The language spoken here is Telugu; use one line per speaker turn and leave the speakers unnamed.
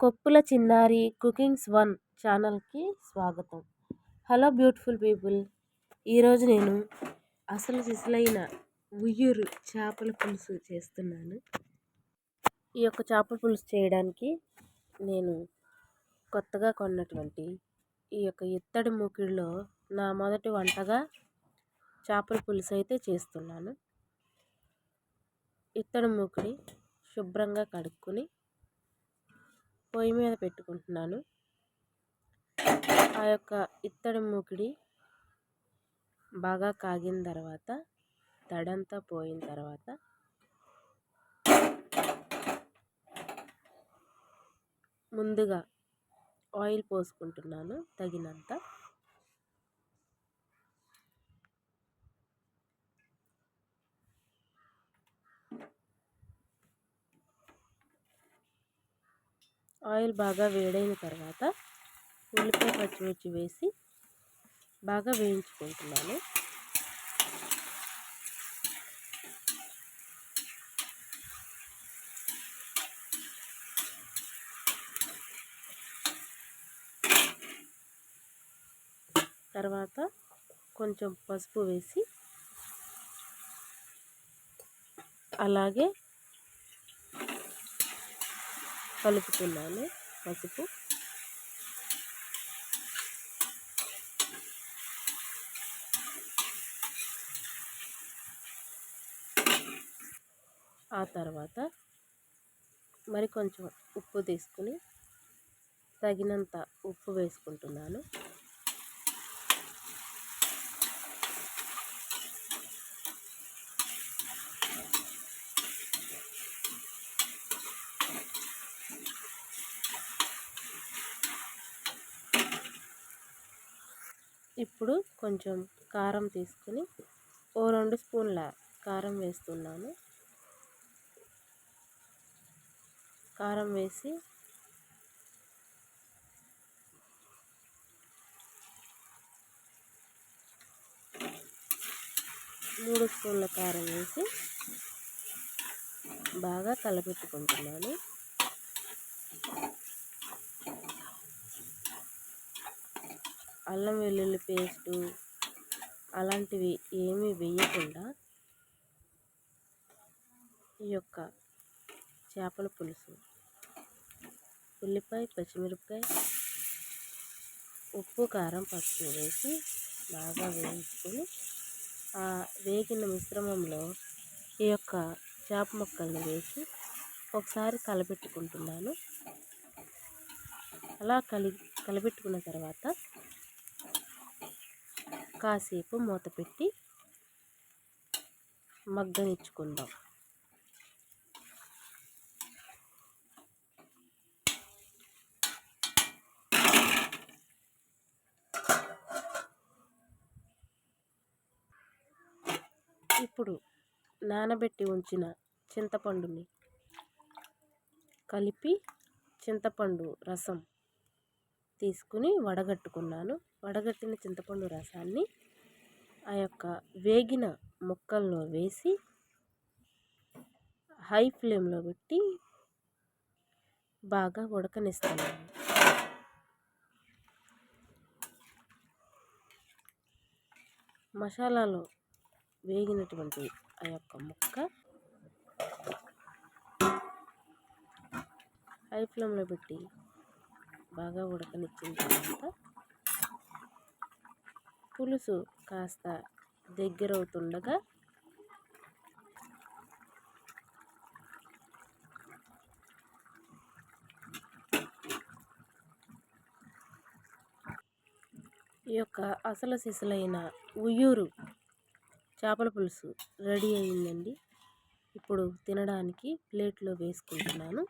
కొప్పుల చిన్నారి కుకింగ్స్ వన్ ఛానల్కి స్వాగతం. Hello beautiful people. ఈరోజు నేను అసలు సిసలైన ఉయ్యూరు చేపల పులుసు చేస్తున్నాను. ఈ యొక్క చేపల పులుసు చేయడానికి నేను కొత్తగా కొన్నటువంటి ఈ యొక్క ఇత్తడి మూకిడిలో నా మొదటి వంటగా చేపల పులుసు అయితే చేస్తున్నాను. ఇత్తడి మూకిడి శుభ్రంగా కడుక్కొని పొయ్యి మీద పెట్టుకుంటున్నాను. ఆ యొక్క ఇత్తడి మూకిడి బాగా కాగిన తర్వాత తడంతా పోయిన తర్వాత ముందుగా ఆయిల్ పోసుకుంటున్నాను తగినంత. ఆయిల్ బాగా వేడైన తర్వాత ఉల్లిపాయ పచ్చిమిర్చి వేసి బాగా వేయించుకుంటున్నాను. తర్వాత కొంచెం పసుపు వేసి అలాగే కలుపుతున్నాను పసుపు. ఆ తర్వాత మరి కొంచెం ఉప్పు తీసుకుని తగినంత ఉప్పు వేసుకుంటున్నాను. ఇప్పుడు కొంచెం కారం తీసుకుని ఓ రెండు స్పూన్ల కారం వేస్తున్నాను. కారం వేసి మూడు స్పూన్ల కారం వేసి బాగా కలపెట్టుకుంటున్నాను. అల్లం వెల్లుల్లి పేస్టు అలాంటివి ఏమీ వేయకుండా ఈ యొక్క చేపల పులుసు. ఉల్లిపాయ పచ్చిమిరపకాయ ఉప్పు కారం పసుపు వేసి బాగా వేయించుకొని ఆ వేగిన మిశ్రమంలో ఈ యొక్క చేప ముక్కల్ని వేసి ఒకసారి కలపెట్టుకుంటున్నాను అలా కలి కలపెట్టుకున్న తర్వాత కాసేపు మూత పెట్టి మగ్గనిచ్చుకుందాం. ఇప్పుడు నానబెట్టి ఉంచిన చింతపండుని కలిపి చింతపండు రసం తీసుకుని వడగట్టుకున్నాను. వడగట్టిన చింతపండు రసాన్ని ఆ యొక్క వేగిన ముక్కల్లో వేసి హై ఫ్లేమ్లో పెట్టి బాగా ఉడకనిస్తాను మసాలాలో వేగినటువంటి ఆ యొక్క ముక్క హై ఫ్లేమ్లో పెట్టి బాగా ఉడకనిచ్చిన తర్వాత పులుసు కాస్త దగ్గరవుతుండగా ఈ యొక్క అసలు సిసలైన ఉయ్యూరు చేపల పులుసు రెడీ అయిందండి ఇప్పుడు తినడానికి ప్లేట్లో వేసుకుంటున్నాను.